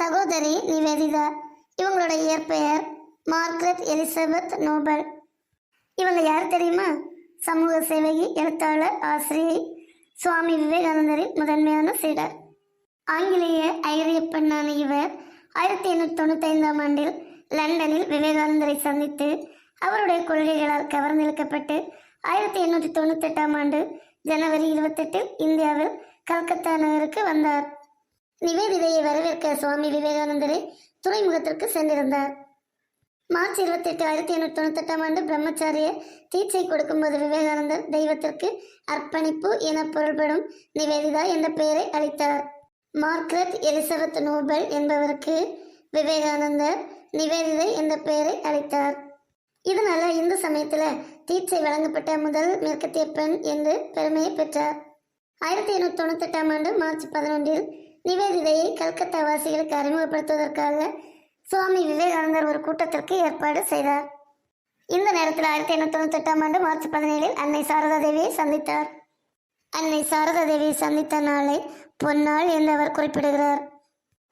சகோதரி நிவேதிதா இவங்களோட இயற்பெயர் மார்க்ரெட் எலிசபெத் நோபல். இவங்க யார் தெரியுமா? சமூக சேவகி எழுத்தாளர் ஆசிரியை சுவாமி விவேகானந்தரின் முதன்மையான சீடர். ஆங்கிலேய ஐரிய பெண்ணான இவர் ஆயிரத்தி எண்ணூற்றி தொண்ணூத்தைந்தாம் ஆண்டில் லண்டனில் விவேகானந்தரை சந்தித்து அவருடைய கொள்கைகளால் கவர்ந்திழுக்கப்பட்டு ஆயிரத்தி எண்ணூற்றி தொண்ணூத்தெட்டாம் ஆண்டு ஜனவரி இருபத்தெட்டில் இந்தியாவில் கல்கத்தா நகருக்கு வந்தார். நிவேதிதையை வரவேற்க சுவாமி விவேகானந்தரை துறைமுகத்திற்கு சென்றிருந்தார். மார்ச் இருபத்தெட்டு ஆயிரத்தி எண்ணூற்றி தொண்ணூத்தெட்டாம் ஆண்டு பிரம்மச்சாரிய தீட்சை கொடுக்கும்போது விவேகானந்தர் தெய்வத்திற்கு அர்ப்பணிப்பு என பொருள்படும் நிவேதிதா என்ற பெயரை அளித்தார். மார்க்ரெட் எலிசபெத் நோபல் என்பவருக்கு விவேகானந்தர் நிவேதிதை என்ற பெயரை அளித்தார். இதனால இந்து சமயத்தில் தீட்சை வழங்கப்பட்ட முதல் மேற்கத்திய பெண் என்று பெருமையை பெற்றார். ஆயிரத்தி எண்ணூற்றி தொண்ணூத்தெட்டாம் ஆண்டு மார்ச் பதினொன்றில் நிவேதிதையை கல்கத்தா வாசிகளுக்கு அறிமுகப்படுத்துவதற்காக சுவாமி விவேகானந்தர் ஒரு கூட்டத்திற்கு ஏற்பாடு செய்தார். இந்த நேரத்தில் ஆயிரத்தி எண்ணூற்றி தொண்ணூத்தெட்டாம் ஆண்டு மார்ச் பதினேழில் அன்னை சாரதா தேவியை சந்தித்தார். அன்னை சாரதா தேவியை சந்தித்த நாளை பொன்னாள் என்று அவர் குறிப்பிடுகிறார்.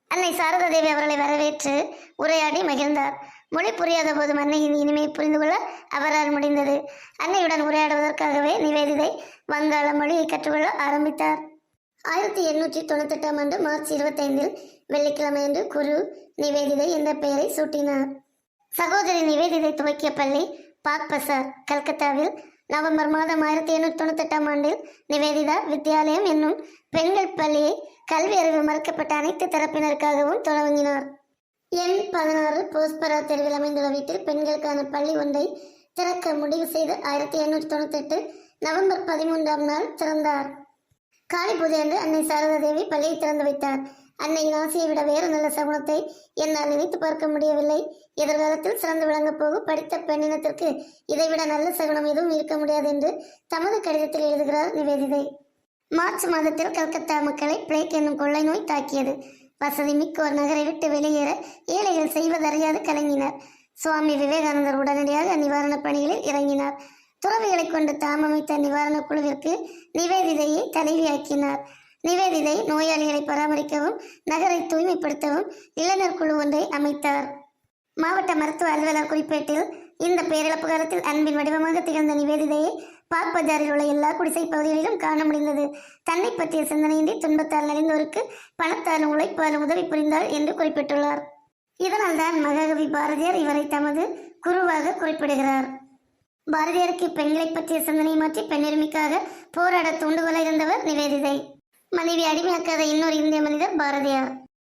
அன்னை சாரதா தேவி அவர்களை வரவேற்று உரையாடி மகிழ்ந்தார். மொழி புரியாத போது அன்னையின் இனிமையை புரிந்து கொள்ள அவரால் முடிந்தது. அன்னையுடன் உரையாடுவதற்காகவே நிவேதிதை வங்காள மொழியை கற்றுக்கொள்ள ஆரம்பித்தார். ஆயிரத்தி எண்ணூற்றி தொண்ணூத்தெட்டாம் ஆண்டு மார்ச் இருபத்தைந்தில் வெள்ளிக்கிழமையன்று குரு நிவேதிதை என்ற பெயரை சூட்டினார். சகோதரி நிவேதிதை துவக்கிய பள்ளி பாக் பசார் கல்கத்தாவில் நவம்பர் மாதம் ஆயிரத்தி எண்ணூற்றி தொண்ணூத்தெட்டாம் ஆண்டில் நிவேதிதா வித்யாலயம் என்னும் பெண்கள் பள்ளியை கல்வி அறிவு மறுக்கப்பட்ட அனைத்து தரப்பினருக்காகவும் தொடங்கினார். எண் பதினாறு போஸ்பரா தெருவில் அமைந்துள்ள வீட்டில் பெண்களுக்கான பள்ளி ஒன்றை திறக்க முடிவு செய்து ஆயிரத்தி எண்ணூற்றி தொண்ணூத்தெட்டு நவம்பர் பதிமூன்றாம் நாள் திறந்தார். காலை பூஜை அன்னை சாரதா தேவி பள்ளியை திறந்து வைத்தார். அன்னையின் ஆசையை விட வேறு நல்ல சகுனத்தை என்னால் நினைத்து பார்க்க முடியவில்லை. எதிர்காலத்தில் சிறந்து விளங்கப் போகும் படித்த பெண்ணினத்திற்கு இதைவிட நல்ல சகுனம் எதுவும் இருக்க முடியாது என்று தமது கடிதத்தில் எழுதுகிறார் நிவேதிதை. மார்ச் மாதத்தில் கல்கத்தா மக்களை பிளேக் என்னும் கொள்ளை நோய் தாக்கியது. வசதி மிக்க ஒரு நகரை விட்டு வெளியேற ஏழைகள் செய்வதறியாது கலங்கினர். சுவாமி விவேகானந்தர் உடனடியாக நிவாரணப் பணிகளில் இறங்கினார். துறவிகளை கொண்டு தாம் அமைத்த நிவாரணக் குழுவிற்கு நிவேதிதையை தலைவியாக்கினார். நிவேதிதை நோயாளிகளை பராமரிக்கவும் நகரை தூய்மைப்படுத்தவும் இளைஞர் குழு ஒன்றை அமைத்தார். மாவட்ட மருத்துவ அலுவலர் குறிப்பேட்டில் இந்த பேரிழப்பு காலத்தில் அன்பின் வடிவமாக திகழ்ந்த நிவேதிதையை பாக் பஜாரில் உள்ள எல்லா குடிசை பகுதிகளிலும் காண முடிந்தது. தன்னை பற்றிய சிந்தனையின்றி துன்பத்தால் நலிந்தோருக்கு பணத்தாலும் உழைப்பாலும் உதவி புரிந்தாள் என்று குறிப்பிட்டுள்ளார். இதனால்தான் மகாகவி பாரதியார் இவரை தமது குருவாக குறிப்பிடுகிறார். பாரதியாருக்கு பெண்களை பற்றிய சிந்தனை மாற்றி பெண்ணுரிமைக்காக போராட தூண்டுகோலாக இருந்தவர் நிவேதிதை. மனைவி அடிமையாக்காத இன்னொரு இந்திய மனிதர் பாரதியார்.